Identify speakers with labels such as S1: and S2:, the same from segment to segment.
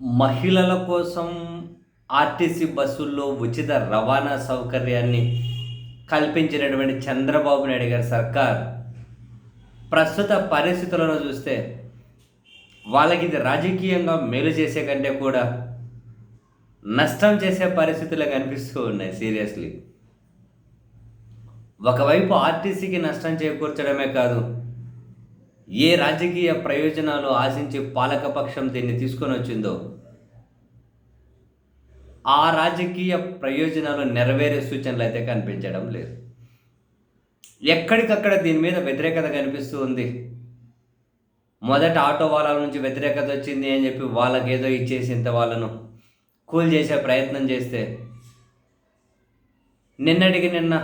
S1: మహిళల కోసం ఆర్టీసీ బస్సుల్లో ఉచిత రవాణా సౌకర్యాన్ని కల్పించినటువంటి చంద్రబాబు నాయుడు గారి సర్కార్ ప్రస్తుత పరిస్థితులను చూస్తే వాళ్ళకి ఇది రాజకీయంగా మేలు చేసే కంటే కూడా నష్టం చేసే పరిస్థితులు కనిపిస్తూ ఉన్నాయి సీరియస్లీ. ఒకవైపు ఆర్టీసీకి నష్టం చేకూర్చడమే కాదు ఏ రాజకీయ ప్రయోజనాలు ఆశించి పాలకపక్షం దీన్ని తీసుకొని వచ్చిందో ఆ రాజకీయ ప్రయోజనాలు నెరవేరే సూచనలు అయితే కనిపించడం లేదు. ఎక్కడికక్కడ దీని మీద వ్యతిరేకత కనిపిస్తూ ఉంది. మొదట ఆటో వాళ్ళ నుంచి వ్యతిరేకత వచ్చింది అని చెప్పి వాళ్ళకి ఏదో ఇచ్చేసి ఇంత వాళ్ళను కూల్ చేసే ప్రయత్నం చేస్తే నిన్నటికి నిన్న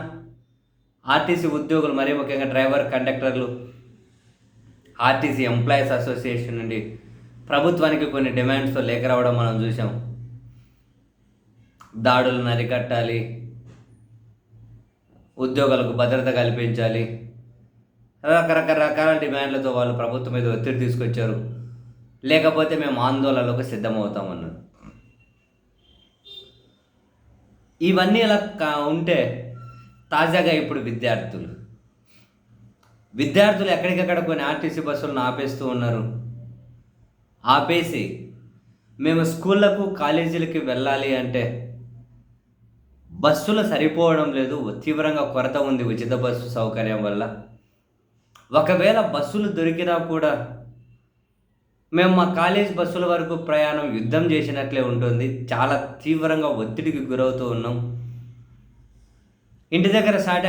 S1: ఆర్టీసీ ఉద్యోగులు మరీ ముఖ్యంగా డ్రైవర్ కండక్టర్లు ఆర్టీసీ ఎంప్లాయీస్ అసోసియేషన్ నుండి ప్రభుత్వానికి కొన్ని డిమాండ్స్తో లేఖ రావడం మనం చూసాం దాడులను అరికట్టాలి. ఉద్యోగులకు భద్రత కల్పించాలి. రకరకరకాల డిమాండ్లతో వాళ్ళు ప్రభుత్వం మీద ఒత్తిడి తీసుకొచ్చారు. లేకపోతే మేము ఆందోళనలకు సిద్ధమవుతామన్నారు. ఇవన్నీ ఇలా ఉంటే తాజాగా ఇప్పుడు విద్యార్థులు విద్యార్థులు ఎక్కడికక్కడ కొన్ని ఆర్టీసీ బస్సులను ఆపేస్తూ ఉన్నారు. ఆపేసి మేము స్కూళ్ళకు కాలేజీలకి వెళ్ళాలి అంటే బస్సులు సరిపోవడం లేదు. తీవ్రంగా కొరత ఉంది ఉచిత బస్సు సౌకర్యం వల్ల. ఒకవేళ బస్సులు దొరికినా కూడా మేము మా కాలేజ్ బస్సుల వరకు ప్రయాణం యుద్ధం చేసినట్లే ఉంటుంది. చాలా తీవ్రంగా ఒత్తిడికి గురవుతూ ఉన్నాం. ఇంటి దగ్గర సాటే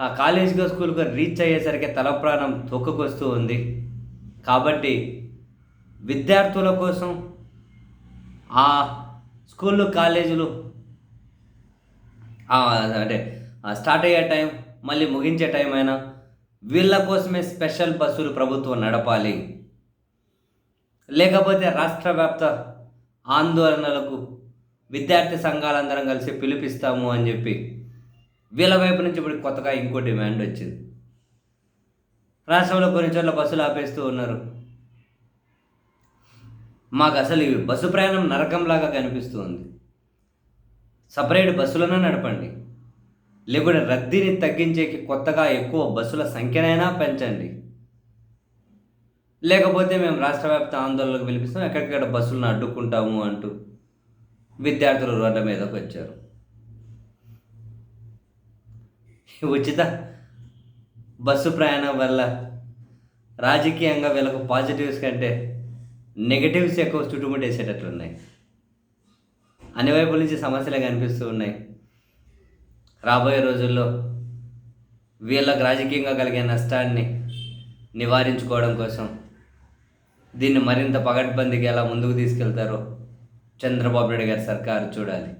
S1: ఆ కాలేజ్గా స్కూల్గా రీచ్ అయ్యేసరికి తల ప్రాణం తొక్కుకొస్తూ ఉంది. కాబట్టి విద్యార్థుల కోసం ఆ స్కూళ్ళు కాలేజీలు అంటే స్టార్ట్ అయ్యే టైం మళ్ళీ ముగించే టైం అయినా వీళ్ళ కోసమే స్పెషల్ బస్సులు ప్రభుత్వం నడపాలి. లేకపోతే రాష్ట్ర వ్యాప్త ఆందోళనలకు విద్యార్థి సంఘాలందరం కలిసి పిలిపిస్తాము అని చెప్పి వీళ్ళ వైపు నుంచి ఇప్పుడు కొత్తగా ఇంకో డిమాండ్ వచ్చింది. రాష్ట్రంలో కొన్ని చోట్ల బస్సులు ఆపేస్తూ ఉన్నారు. మాకు అసలు ఈ బస్సు ప్రయాణం నరకంలాగా కనిపిస్తుంది. సపరేట్ బస్సులను నడపండి. లేకుంటే రద్దీని తగ్గించేకి కొత్తగా ఎక్కువ బస్సుల సంఖ్యనైనా పెంచండి. లేకపోతే మేము రాష్ట్ర వ్యాప్త ఆందోళనకు పిలిపిస్తాం ఎక్కడికక్కడ బస్సులను అడ్డుకుంటాము అంటూ విద్యార్థులు రోడ్ల మీదకి వచ్చారు ఉచిత బస్సు ప్రయాణం వల్ల రాజకీయంగా వీళ్ళకు పాజిటివ్స్ కంటే నెగటివ్స్ ఎక్కువ చుట్టుముట్టేసేటట్లున్నాయి. అన్ని వైపుల నుంచి సమస్యలే కనిపిస్తూ ఉన్నాయి. రాబోయే రోజుల్లో వీళ్ళకు రాజకీయంగా కలిగే నష్టాన్ని నివారించుకోవడం కోసం దీన్ని మరింత పగడ్బందీకి ఎలా ముందుకు తీసుకెళ్తారో చంద్రబాబు నాయుడు గారి సర్కారు చూడాలి.